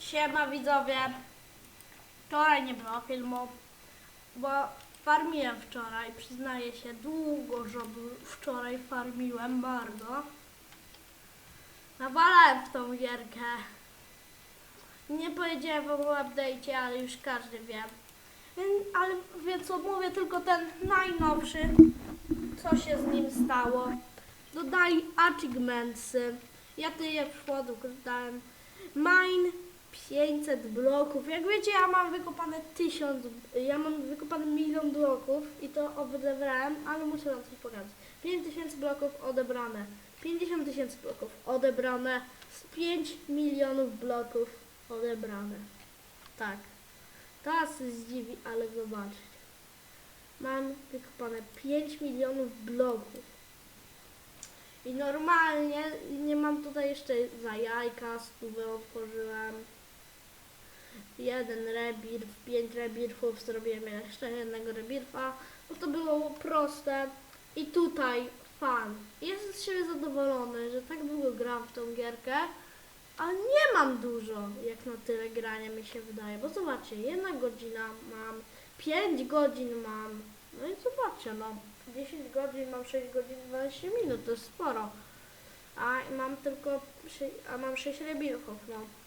Siema widzowie. Wczoraj nie było filmu, bo farmiłem wczoraj. Przyznaję się, długo, że wczoraj farmiłem bardzo. Nawalałem w tą gierkę. Nie powiedziałem wam o update'cie, ale już każdy wie. Więc- Ale wie co, mówię tylko ten najnowszy, co się z nim stało. Dodali achievementsy. Ja tyle przykładów dałem. Mine 500 bloków. Jak wiecie, ja mam wykopane 1000, ja mam wykopane milion bloków i to odebrałem, ale muszę wam coś pokazać. 5000 bloków odebrane. 50 tysięcy bloków odebrane. Z 5 milionów bloków odebrane. Tak. Was zdziwi, ale zobaczcie. Mam wykopane 5 milionów bloków. I normalnie nie mam tutaj jeszcze za jajka, stówę otworzyłem. Jeden rebirf, pięć rebirfów, zrobiłem jeszcze jednego rebirfa. No to było proste. I tutaj fan. Jestem z siebie zadowolony, że tak długo gram w tą gierkę. Ale nie mam dużo, jak na tyle grania mi się wydaje. Bo zobaczcie, jedna godzina mam, 5 godzin mam. No i zobaczcie, no. 10 godzin, mam 6 godzin, 12 minut, to jest sporo. A mam tylko, a mam 6 rebirfów, no.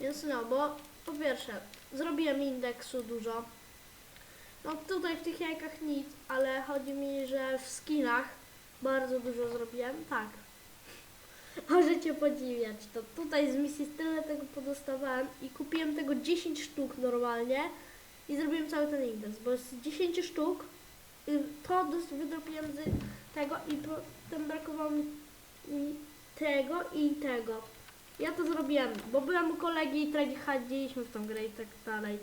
Więc no, bo po pierwsze, zrobiłem indeksu dużo. No tutaj w tych jajkach nic, ale chodzi mi, że w skinach bardzo dużo zrobiłem, tak. Możecie podziwiać to. Tutaj z misji tyle tego podostawałem i kupiłem tego 10 sztuk normalnie i zrobiłem cały ten indeks, bo z 10 sztuk y, to wydropiłem z tego i potem brakowało mi tego i tego. Ja to zrobiłem, bo byłem u kolegi i chodziliśmy w tą grę i tak dalej.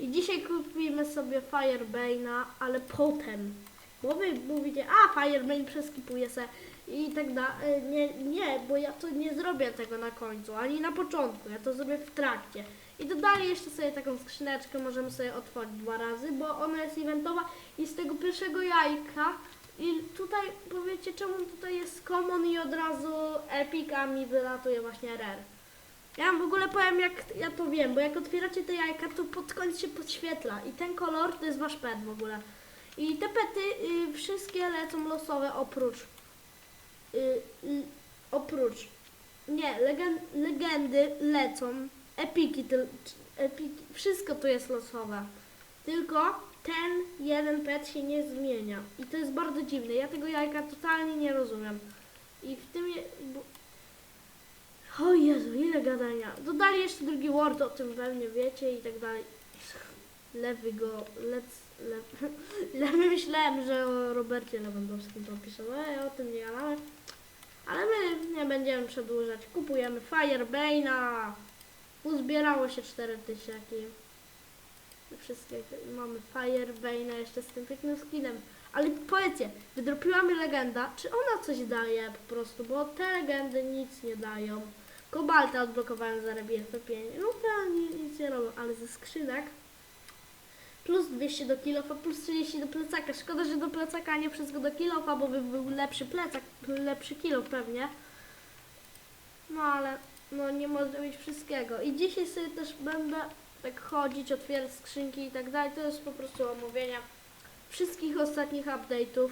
I dzisiaj kupimy sobie Firebane'a, ale potem. Bo wy mówicie, a Firebane przeskipuje se i tak dalej. Nie, nie, bo ja to nie zrobię tego na końcu, ani na początku, ja to zrobię w trakcie. I dodali jeszcze sobie taką skrzyneczkę, możemy sobie otworzyć dwa razy, bo ona jest eventowa i z tego pierwszego jajka i tutaj powiecie, czemu tutaj jest common i od razu epic, a mi wylatuje właśnie rare. Ja wam w ogóle powiem, jak ja to wiem, bo jak otwieracie te jajka, to pod koniec się podświetla i ten kolor to jest wasz pet w ogóle. I te pety y, wszystkie lecą losowe oprócz y, y, oprócz nie, legen, legendy lecą, epiki, tyl, epiki, wszystko to jest losowe. Tylko ten jeden pet się nie zmienia. I to jest bardzo dziwne. Ja tego jajka totalnie nie rozumiem. I w tym. Je, bo... O Jezu, ile gadania. Dodali jeszcze drugi word, o tym pewnie wiecie i tak dalej. Lewy go, lec, lew, lewy myślałem, że o Robercie Lewandowskim to ale ja o tym nie gadałem. Ale my nie będziemy przedłużać. Kupujemy Firebane'a. Uzbierało się 4000. Wszystkie mamy Firebane'a jeszcze z tym pięknym skinem. Ale powiedzcie, wydropiła mi legenda, czy ona coś daje po prostu, bo te legendy nic nie dają. Kobalta odblokowałem za rebirth 5, no to nic, nie robią, ale ze skrzynek plus 200 do kilofa, plus 30 do plecaka. Szkoda, że do plecaka, nie wszystko do kilofa, bo by był lepszy plecak, lepszy kilof pewnie. No ale no nie może być wszystkiego. I dzisiaj sobie też będę tak chodzić, otwierać skrzynki i tak dalej. To jest po prostu omówienia wszystkich ostatnich update'ów.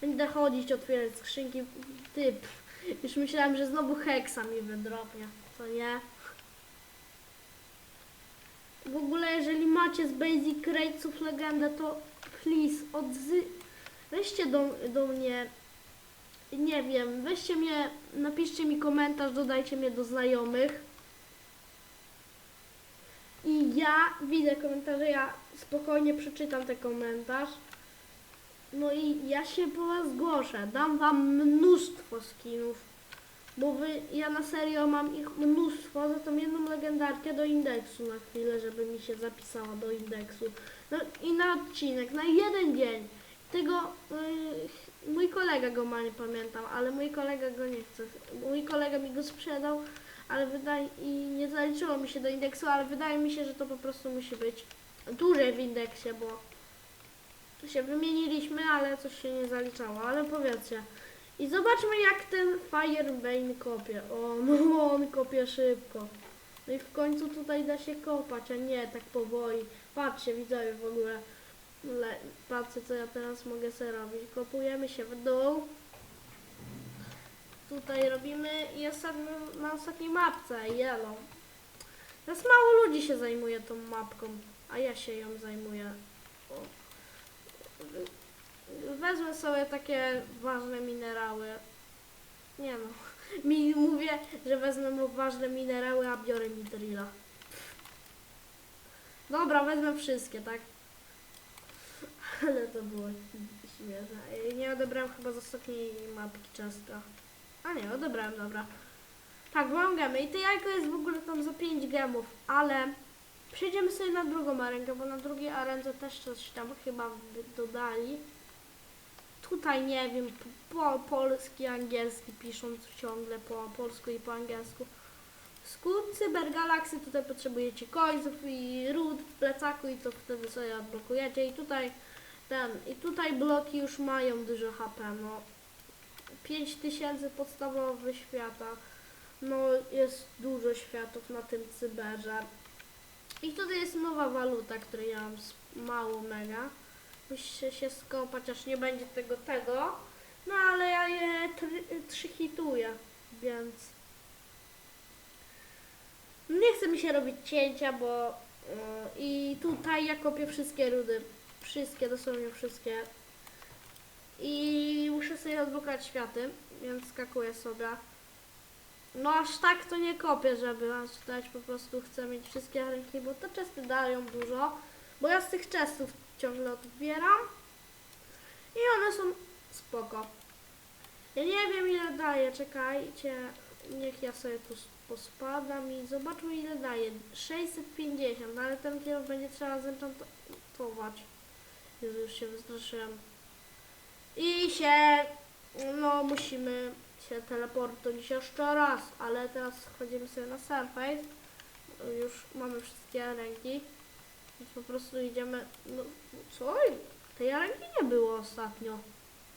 Będę chodzić, otwierać skrzynki. Typ. Już myślałem, że znowu Hexa mi wydropnie. Co nie? W ogóle jeżeli macie z Basic Ratesów legendę, to please odzy... Weźcie do, do mnie nie wiem, weźcie mnie, napiszcie mi komentarz, dodajcie mnie do znajomych. I ja widzę komentarze, ja spokojnie przeczytam ten komentarz. No i ja się po was zgłoszę, dam wam mnóstwo skinów. Bo wy, ja na serio mam ich mnóstwo, za tą jedną legendarkę do indeksu na chwilę, żeby mi się zapisała do indeksu. No i na odcinek, na jeden dzień. Tego y, mój kolega go ma, nie pamiętam, ale mój kolega go nie chce. Mój kolega mi go sprzedał, ale wydaje i nie zaliczyło mi się do indeksu, ale wydaje mi się, że to po prostu musi być dłużej w indeksie, bo się wymieniliśmy, ale coś się nie zaliczało, ale powiedzcie. I zobaczmy jak ten Firebane kopie. O, no on kopie szybko. No i w końcu tutaj da się kopać, a nie tak powoli. Patrzcie, widzowie w ogóle. Le, patrzcie, co ja teraz mogę sobie robić. Kopujemy się w dół. Tutaj robimy i na ostatniej mapce, yellow. Teraz mało ludzi się zajmuje tą mapką, a ja się ją zajmuję. O. Wezmę sobie takie ważne minerały. Nie no. Mi mówię, że wezmę ważne minerały, a biorę mitrila. Dobra, wezmę wszystkie, tak? Ale to było śmieszne. Nie odebrałem chyba z ostatniej mapki ciastka. A nie, odebrałem, dobra. Tak, mam gemy i to jajko jest w ogóle tam za 5 gemów, ale przejdziemy sobie na drugą arenkę, bo na drugiej arence też coś tam chyba dodali. Tutaj nie wiem, po, polski, angielski piszą ciągle po polsku i po angielsku. Skut cybergalaksy tutaj potrzebujecie coinsów i ród w plecaku i to wtedy sobie odblokujecie i tutaj ten, i tutaj bloki już mają dużo HP, no 5000 podstawowy świata, no jest dużo światów na tym cyberze. I tutaj jest nowa waluta, której ja mam mało mega. Muszę się skopać, aż nie będzie tego tego. No ale ja je tr- trzy hituję, więc nie chce mi się robić cięcia, bo yy, i tutaj ja kopię wszystkie rudy. Wszystkie, dosłownie wszystkie. Odblokować światy, więc skakuję sobie. No aż tak to nie kopię, żeby aż dać po prostu chcę mieć wszystkie ręki, bo te chesty dają dużo. Bo ja z tych chestów ciągle odbieram. I one są spoko. Ja nie wiem ile daje, czekajcie. Niech ja sobie tu pospadam i zobaczmy ile daje. 650, no ale ten kierunek będzie trzeba zenchantować. Jezu, już się wystraszyłem. I się, no musimy się teleportować jeszcze raz, ale teraz wchodzimy sobie na surface. Już mamy wszystkie ręki. Więc po prostu idziemy, no co? Tej ręki nie było ostatnio.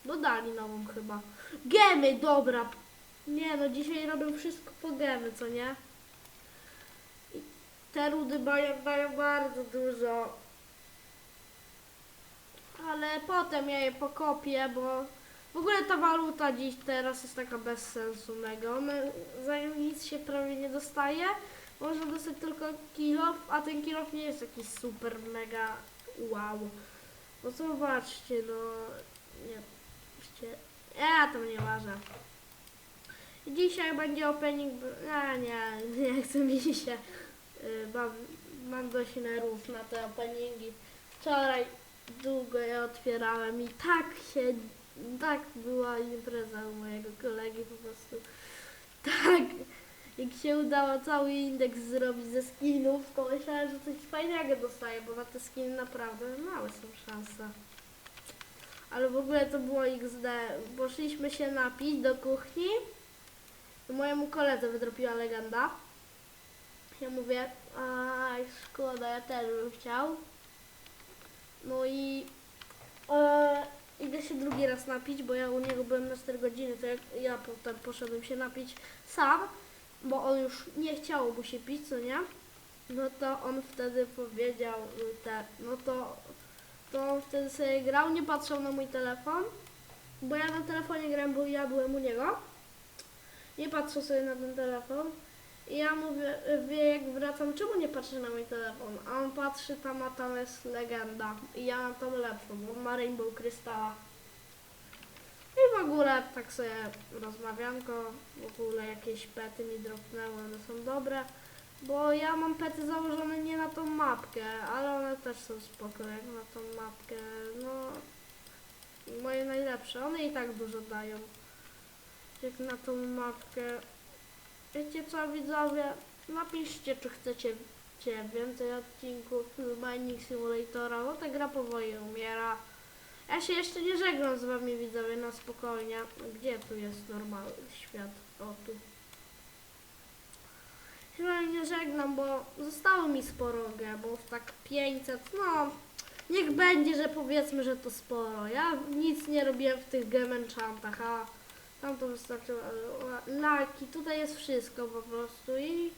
Dodali nową chyba. Gemy, dobra. Nie no, dzisiaj robią wszystko po gemy, co nie? I te rudy dają, dają bardzo dużo. Ale potem ja je pokopię, bo w ogóle ta waluta dziś teraz jest taka bez sensu mega. One, za nią nic się prawie nie dostaje. Można dostać tylko kilof, a ten kilof nie jest jakiś super mega wow. No zobaczcie, no nie, wiecie, ja tam nie ważę. I Dzisiaj będzie opening, a nie, nie chcę mi się y, baw, mam dość nerwów na te openingi. Wczoraj długo je otwierałem i tak się, tak była impreza u mojego kolegi po prostu. Tak, jak się udało cały indeks zrobić ze skinów, to myślałem, że coś fajnego dostaję, bo na te skiny naprawdę małe są szanse. Ale w ogóle to było XD. Poszliśmy się napić do kuchni mojemu koledze wydropiła legenda. Ja mówię, aj szkoda, ja też bym chciał. No i e, idę się drugi raz napić, bo ja u niego byłem na 4 godziny, to jak ja potem poszedłem się napić sam, bo on już nie chciało mu się pić, co nie? No to on wtedy powiedział te, no to, to on wtedy sobie grał, nie patrzył na mój telefon, bo ja na telefonie grałem, bo ja byłem u niego. Nie patrzył sobie na ten telefon. I ja mówię, wie jak wracam, czemu nie patrzy na mój telefon? A on patrzy tam, a tam jest legenda. I ja mam tam lepszą, bo on ma Rainbow Krystała. I w ogóle tak sobie rozmawianko, w ogóle jakieś pety mi dropnęły, one są dobre. Bo ja mam pety założone nie na tą mapkę, ale one też są spoko jak na tą mapkę. No, moje najlepsze, one i tak dużo dają. Jak na tą mapkę. Wiecie co widzowie? Napiszcie czy chcecie więcej odcinków Mining Simulatora, bo ta gra powoli umiera. Ja się jeszcze nie żegnam z wami widzowie na spokojnie. Gdzie tu jest normalny świat? O tu. Chyba nie żegnam, bo zostało mi sporo gemów, tak 500, no niech będzie, że powiedzmy, że to sporo. Ja nic nie robiłem w tych gem enchantach, a tam to wystarczyło. Laki, tutaj jest wszystko po prostu i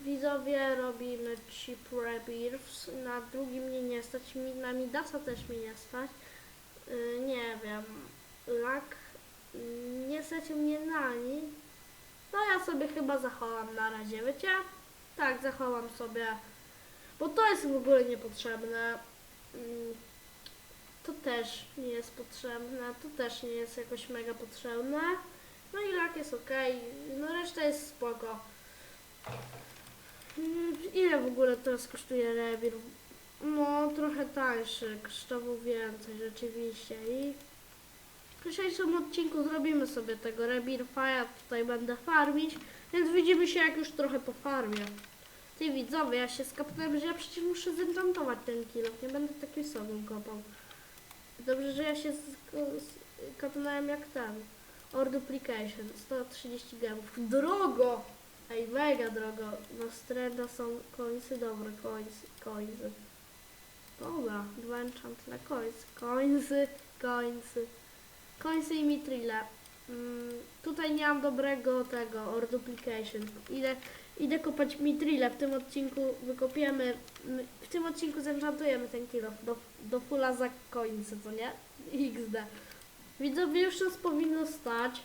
widzowie robimy Chip Rebirths. Na drugim mnie nie stać, mi- na Midasa też mnie nie stać. Y, nie wiem, Lak nie stać mnie na nic. No ja sobie chyba zachowam na razie, wiecie? Tak, zachowam sobie, bo to jest w ogóle niepotrzebne. Mm, To też nie jest potrzebne, to też nie jest jakoś mega potrzebne. No i lak jest ok, no reszta jest spoko. Mm, Ile w ogóle teraz kosztuje rewir? No, trochę tańszy, kosztował więcej rzeczywiście i w dzisiejszym odcinku zrobimy sobie tego rebirfa, ja tutaj będę farmić, więc widzimy się jak już trochę po farmie. Ty widzowie, ja się skapnąłem, że ja przecież muszę zenchantować ten kilo, nie będę takim sobą kopał. Dobrze, że ja się skapnąłem jak ten. Or Duplication, 130 gemów. Drogo! Ej, mega drogo. Na strenda są końcy, dobre końcy, końcy. Dobra, dwa enchant na końcy. Końcy, końcy. Końcy i mitrile. Mm, tutaj nie mam dobrego tego, or duplication. Idę, idę kopać mitrile. W tym odcinku wykopiemy, w tym odcinku zenchantujemy ten kilo do, do fulla za końce, co nie? XD. Widzowie już nas powinno stać,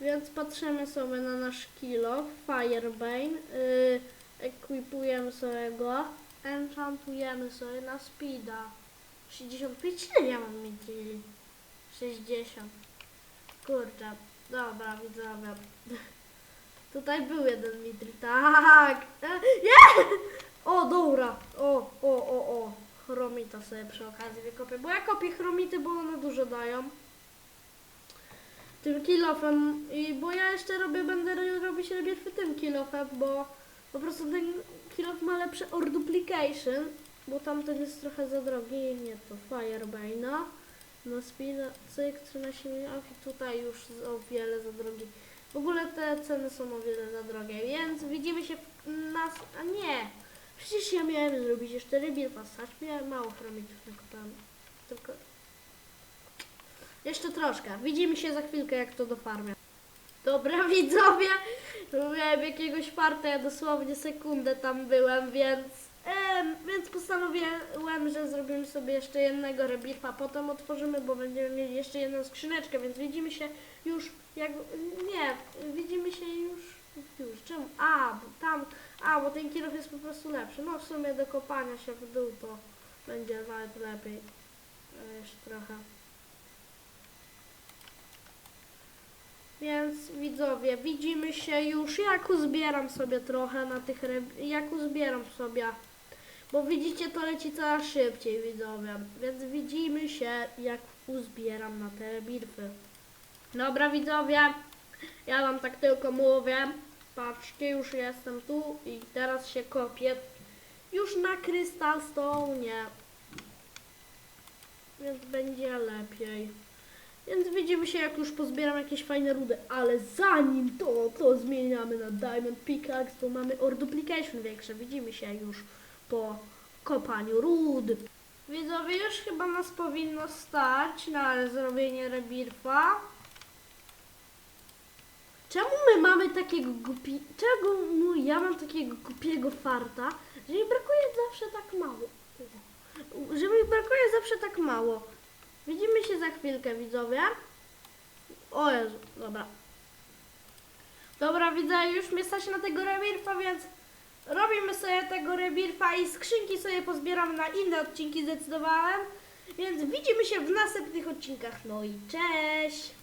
więc patrzymy sobie na nasz kilo, Firebane, yy, equipujemy sobie go, enchantujemy sobie na speeda. 65, ile ja mam mitili? 60. Kurczę, dobra widzowie. Tutaj był jeden mitri, tak! E, Nie! O, dobra, o, o, o, o. Chromita sobie przy okazji wykopię, bo ja kopię chromity, bo one dużo dają tym kilofem i bo ja jeszcze robię, będę ro- robić rebirfy tym kilofem, bo po prostu ten kilof ma lepsze or duplication, bo tamten jest trochę za drogi, nie to Firebane'a, no speed, cyk, 13 milionów i tutaj już o wiele za drogi. Ogóle te ceny są o wiele za drogie, więc widzimy się nas, a nie, przecież ja miałem zrobić jeszcze rebirfa, stać miałem mało chromitów nakopałem, tylko jeszcze troszkę. Widzimy się za chwilkę, jak to dofarmię. Dobra, widzowie, miałem jakiegoś farta, ja dosłownie sekundę tam byłem, więc, em, więc postanowiłem, że zrobimy sobie jeszcze jednego rebirfa, potem otworzymy, bo będziemy mieli jeszcze jedną skrzyneczkę, więc widzimy się już, jak, nie, widzimy się już, już, czemu? A, bo tam, a, bo ten kierow jest po prostu lepszy, no w sumie do kopania się w dół to będzie nawet lepiej, E, jeszcze trochę. Więc widzowie, widzimy się już, jak uzbieram sobie trochę na tych jak uzbieram sobie, bo widzicie to leci coraz szybciej widzowie, więc widzimy się jak uzbieram na te birfy. Dobra widzowie, ja wam tak tylko mówię, patrzcie już jestem tu i teraz się kopię już na Crystal Stone, więc będzie lepiej. Więc widzimy się, jak już pozbieram jakieś fajne rudy, ale zanim to, to zmieniamy na Diamond Pickaxe, bo mamy Or Duplication większe. Widzimy się już po kopaniu rud. Widzowie, już chyba nas powinno stać na zrobienie rebirfa. Czemu my mamy takiego głupi... Czego mu ja mam takiego głupiego farta, że mi brakuje zawsze tak mało? Że mi brakuje zawsze tak mało. Widzimy się za chwilkę, widzowie. O Jezu, dobra. Dobra, widzę, już mnie stać na tego rebirfa, więc robimy sobie tego rebirfa i skrzynki sobie pozbieram na inne odcinki, zdecydowałem. Więc widzimy się w następnych odcinkach. No i cześć!